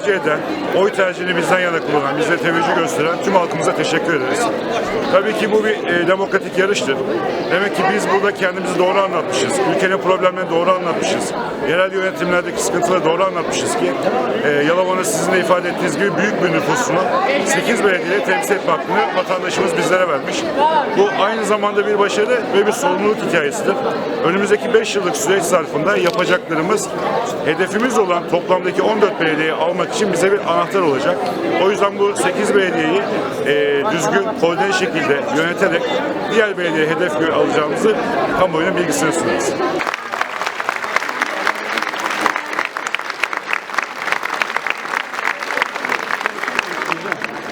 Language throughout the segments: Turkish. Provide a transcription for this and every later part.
tercih eden, oy tercihini bizden yana kullanan, bize teveccüh gösteren tüm halkımıza teşekkür ederiz. Tabii ki bu bir e, demokratik yarıştır. Demek ki biz burada kendimizi doğru anlatmışız. Ülkenin problemlerini doğru anlatmışız. Yerel yönetimlerdeki sıkıntıları doğru anlatmışız ki e, Yalova'nın sizin de ifade ettiğiniz gibi büyük bir nüfusunu 8 belediye temsil etme hakkını vatandaşımız bizlere vermiş. Bu aynı zamanda bir başarı ve bir sorumluluk hikayesidir. Önümüzdeki 5 yıllık süreç zarfında yapacaklarımız hedefimiz olan toplamdaki 14 belediyeyi almak için bize bir anahtar olacak. O yüzden bu 8 belediyeyi e, düzgün, koordineli şekilde yöneterek diğer belediye hedef alacağımızı kamuoyunun bilgisine sunarız.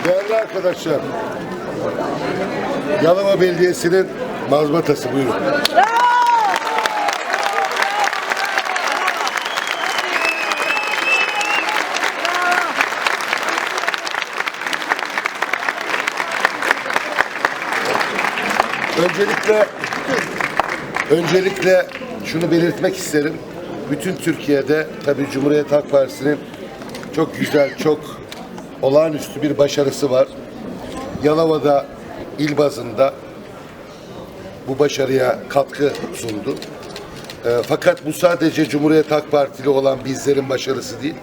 Değerli arkadaşlar, Yalova Belediyesi'nin mazbatası buyurun. Öncelikle öncelikle şunu belirtmek isterim. Bütün Türkiye'de tabii Cumhuriyet Halk Partisi'nin çok güzel, çok olağanüstü bir başarısı var. Yalova'da il bazında bu başarıya katkı sundu. E, fakat bu sadece Cumhuriyet Halk Partili olan bizlerin başarısı değil,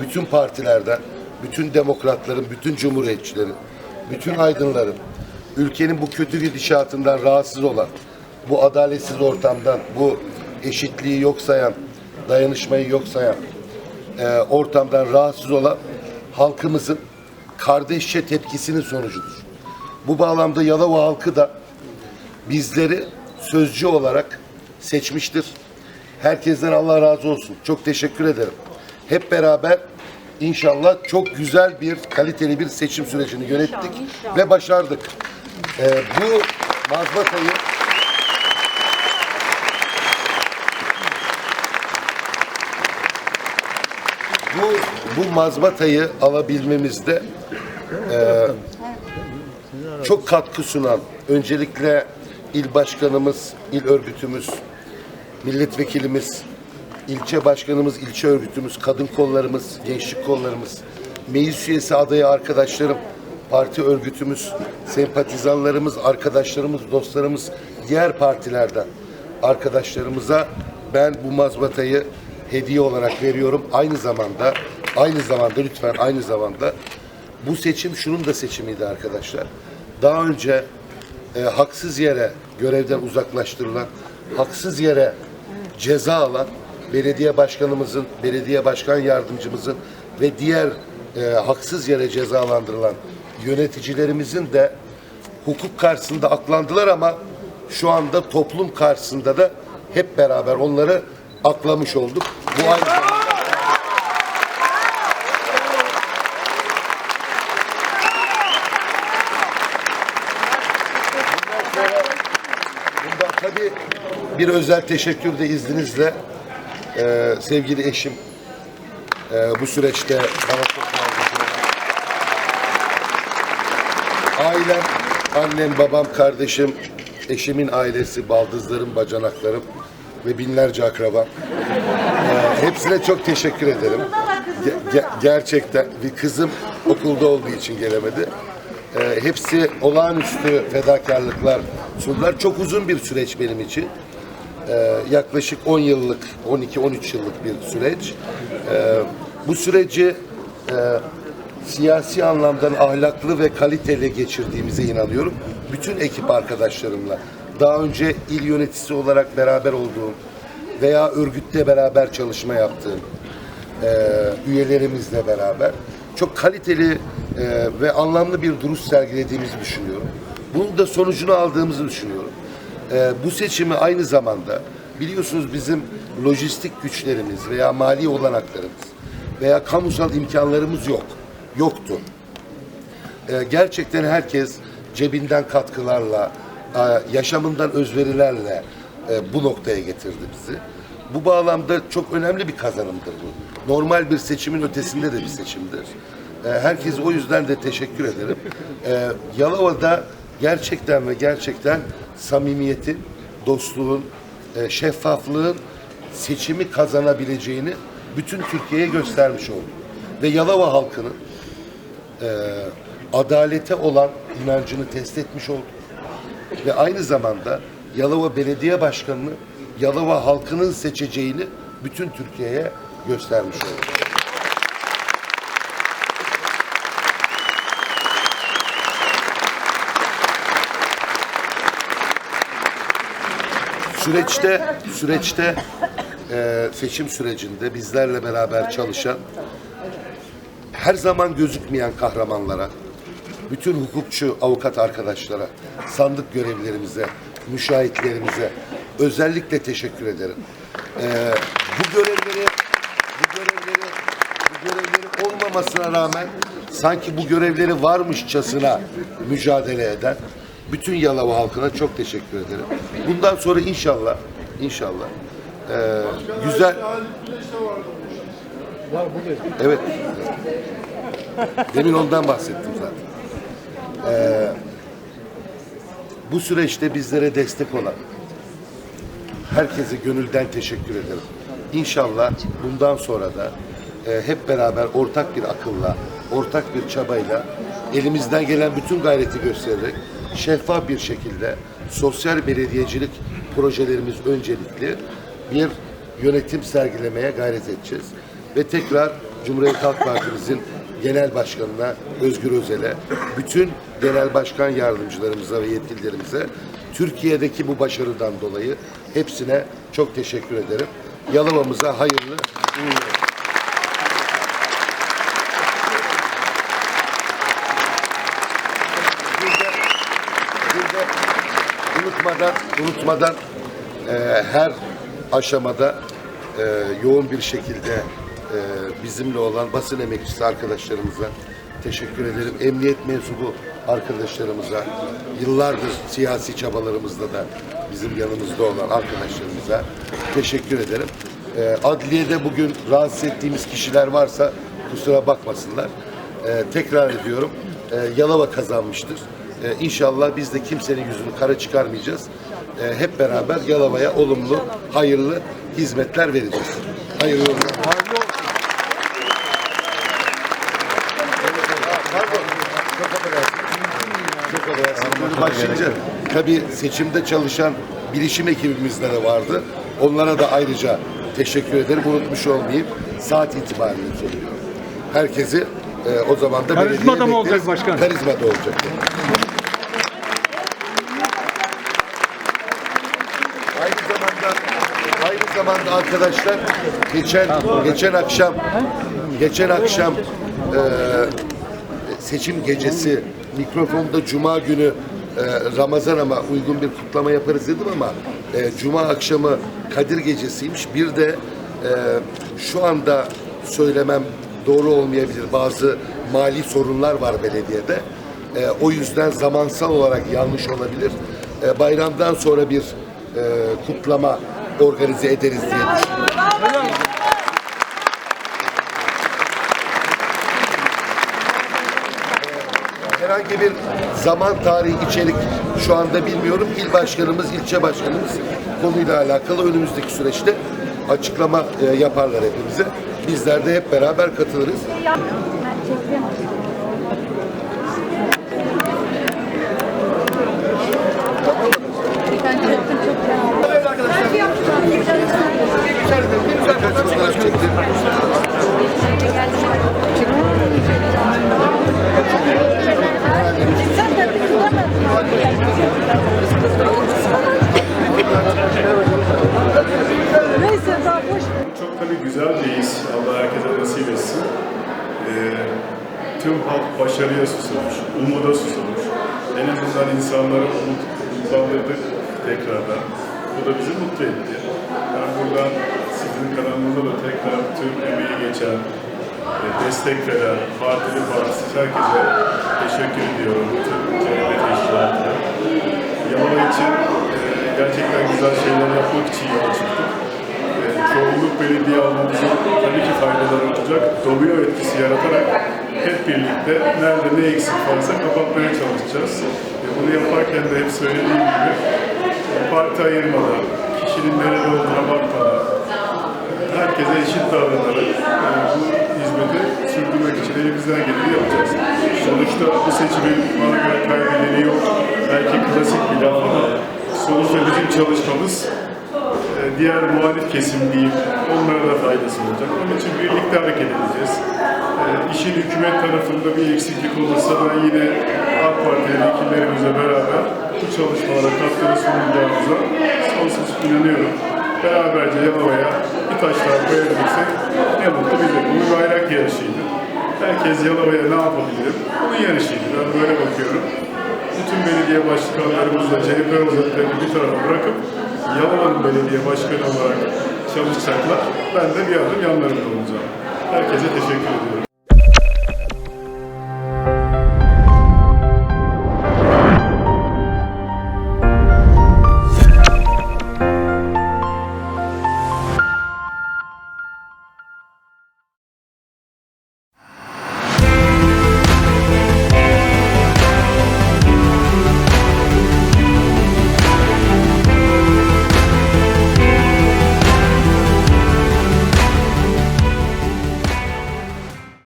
bütün partilerden, bütün demokratların, bütün cumhuriyetçilerin, bütün aydınların, ülkenin bu kötü gidişatından rahatsız olan, bu adaletsiz ortamdan, bu eşitliği yok sayan, dayanışmayı yok sayan e, ortamdan rahatsız olan halkımızın kardeşçe tepkisinin sonucudur. Bu bağlamda Yalova halkı da bizleri sözcü olarak seçmiştir. Herkesten Allah razı olsun. Çok teşekkür ederim. Hep beraber inşallah çok güzel bir, kaliteli bir seçim sürecini yönettik ve başardık. Ee, bu mazbatayı bu, bu mazbatayı alabilmemizde e, çok katkı sunan öncelikle il başkanımız, il örgütümüz, milletvekilimiz, ilçe başkanımız, ilçe örgütümüz, kadın kollarımız, gençlik kollarımız, meclis üyesi adayı arkadaşlarım, parti örgütümüz, sempatizanlarımız, arkadaşlarımız, dostlarımız, diğer partilerden arkadaşlarımıza ben bu mazbatayı hediye olarak veriyorum. Aynı zamanda, aynı zamanda lütfen aynı zamanda bu seçim şunun da seçimiydi arkadaşlar. Daha önce e, haksız yere görevden uzaklaştırılan, haksız yere ceza alan belediye başkanımızın, belediye başkan yardımcımızın ve diğer e, haksız yere cezalandırılan yöneticilerimizin de hukuk karşısında aklandılar ama şu anda toplum karşısında da hep beraber onları aklamış olduk. Bu aynı zamanda tabii bir özel teşekkür de izninizle e, sevgili eşim e, bu süreçte bana çok yardımcı olan. Ailem, annem, babam, kardeşim, eşimin ailesi, baldızlarım, bacanaklarım ve binlerce akrabam. E, hepsine çok teşekkür ederim. Ge- ge- gerçekten bir kızım okulda olduğu için gelemedi. E, hepsi olağanüstü fedakarlıklar sundular. Çok uzun bir süreç benim için. E, yaklaşık 10 yıllık, 12-13 yıllık bir süreç. E, bu süreci e, siyasi anlamdan ahlaklı ve kaliteli geçirdiğimize inanıyorum. Bütün ekip arkadaşlarımla. Daha önce il yöneticisi olarak beraber olduğum veya örgütte beraber çalışma yaptığım e, üyelerimizle beraber çok kaliteli e, ve anlamlı bir duruş sergilediğimizi düşünüyorum. Bunun da sonucunu aldığımızı düşünüyorum. E, bu seçimi aynı zamanda biliyorsunuz bizim lojistik güçlerimiz veya mali olanaklarımız veya kamusal imkanlarımız yok. Yoktu. E, gerçekten herkes cebinden katkılarla, e, yaşamından özverilerle e, bu noktaya getirdi bizi. Bu bağlamda çok önemli bir kazanımdır bu. Normal bir seçimin ötesinde de bir seçimdir. E, herkese o yüzden de teşekkür ederim. E, Yalova'da gerçekten ve gerçekten samimiyetin, dostluğun, e, şeffaflığın seçimi kazanabileceğini bütün Türkiye'ye göstermiş olduk. ve Yalova halkının e, adalete olan inancını test etmiş olduk. Ve aynı zamanda Yalova Belediye Başkanı'nı Yalova halkının seçeceğini bütün Türkiye'ye göstermiş olduk. Süreçte süreçte e, seçim sürecinde bizlerle beraber çalışan her zaman gözükmeyen kahramanlara, bütün hukukçu avukat arkadaşlara, sandık görevlilerimize, müşahitlerimize özellikle teşekkür ederim. E, bu görevleri bu görevleri bu görevleri olmamasına rağmen sanki bu görevleri varmışçasına mücadele eden bütün Yalova halkına çok teşekkür ederim. Bundan sonra inşallah inşallah e, güzel Evet. Demin ondan bahsettim zaten. Ee, bu süreçte bizlere destek olan herkese gönülden teşekkür ederim. İnşallah bundan sonra da e, hep beraber ortak bir akılla, ortak bir çabayla elimizden gelen bütün gayreti göstererek şeffaf bir şekilde sosyal belediyecilik projelerimiz öncelikli bir yönetim sergilemeye gayret edeceğiz. Ve tekrar Cumhuriyet Halk Partimizin genel başkanına Özgür Özel'e, bütün genel başkan yardımcılarımıza ve yetkililerimize Türkiye'deki bu başarıdan dolayı hepsine çok teşekkür ederim. Yalova'mıza hayırlı uğurlu unutmadan, unutmadan e, her aşamada e, yoğun bir şekilde bizimle olan basın emekçisi arkadaşlarımıza teşekkür ederim. Emniyet mensubu arkadaşlarımıza, yıllardır siyasi çabalarımızda da bizim yanımızda olan arkadaşlarımıza teşekkür ederim. E, adliyede bugün rahatsız ettiğimiz kişiler varsa kusura bakmasınlar. E, tekrar ediyorum, e, Yalova kazanmıştır. İnşallah biz de kimsenin yüzünü kara çıkarmayacağız. Hep beraber Yalova'ya olumlu, hayırlı hizmetler vereceğiz. Hayırlı olsun. Pardon, çok affedersin. Çok affedersin. Bunu başlayınca tabii seçimde çalışan bilişim ekibimizde de vardı. Onlara da ayrıca teşekkür ederim. Unutmuş olmayayım. Saat itibariyle söylüyorum. Herkesi e, o zaman da Karizma da mı olacak başkan? Karizma da olacak. Aynı zamanda aynı zamanda arkadaşlar geçen geçen akşam geçen akşam e, seçim gecesi mikrofonda cuma günü e, Ramazan ama uygun bir kutlama yaparız dedim ama e, cuma akşamı Kadir gecesiymiş. Bir de e, şu anda söylemem doğru olmayabilir. Bazı mali sorunlar var belediyede. E, o yüzden zamansal olarak yanlış olabilir. Bayramdan sonra bir kutlama organize ederiz diye düşünüyorum. Herhangi bir zaman tarihi içerik şu anda bilmiyorum. İl başkanımız, ilçe başkanımız konuyla alakalı önümüzdeki süreçte açıklama e, yaparlar hepimize. Bizler de hep beraber katılırız. Fotoğraf çektim. Çok tabii güzel bir. Allah herkese nasip etsin. Ee, tüm halk başarıya susamış, umuda susamış. En azından insanları umut, umutlandırdık tekrardan. Bu da bizi mutlu etti. Ben buradan sizin kanalınıza da tekrar tüm emeği geçen, destek veren, partili partisiz herkese teşekkür ediyorum. Tüm CHP teşkilatına. Yalova için e, gerçekten güzel şeyler yapmak için yola çıktık. Çoğunluk belediye almamızın tabii ki faydaları olacak. Domino etkisi yaratarak hep birlikte nerede ne eksik varsa kapatmaya çalışacağız. Bunu yaparken de hep söylediğim gibi parti ayırmadan, kişinin nerede olduğuna bakmadan, herkese eşit davranarak e, bu hizmeti sürdürmeye için elimizden geleni yapacağız. Sonuçta bu seçimin bana göre kaybedeni yok. Belki klasik bir laf ama sonuçta bizim çalışmamız e, diğer muhalif kesim diyeyim, onlara da faydası olacak. Onun için birlikte hareket edeceğiz. E, hükümet tarafında bir eksiklik olursa ben yine AK Parti vekillerimizle beraber bu çalışmalara katkıda sunacağımıza sonsuz inanıyorum. Beraberce Yalova'ya bir taş daha koyabilirsek ne mutlu bize. Bu bir bayrak yarışıydı. Herkes Yalova'ya ne yapabilir? Bunun yarışıydı. Ben böyle bakıyorum. Bütün belediye başkanlarımızla CHP özelliklerini bir tarafa bırakıp Yalova'nın belediye başkanı olarak çalışacaklar. Ben de bir adım yanlarında olacağım. Herkese teşekkür ediyorum.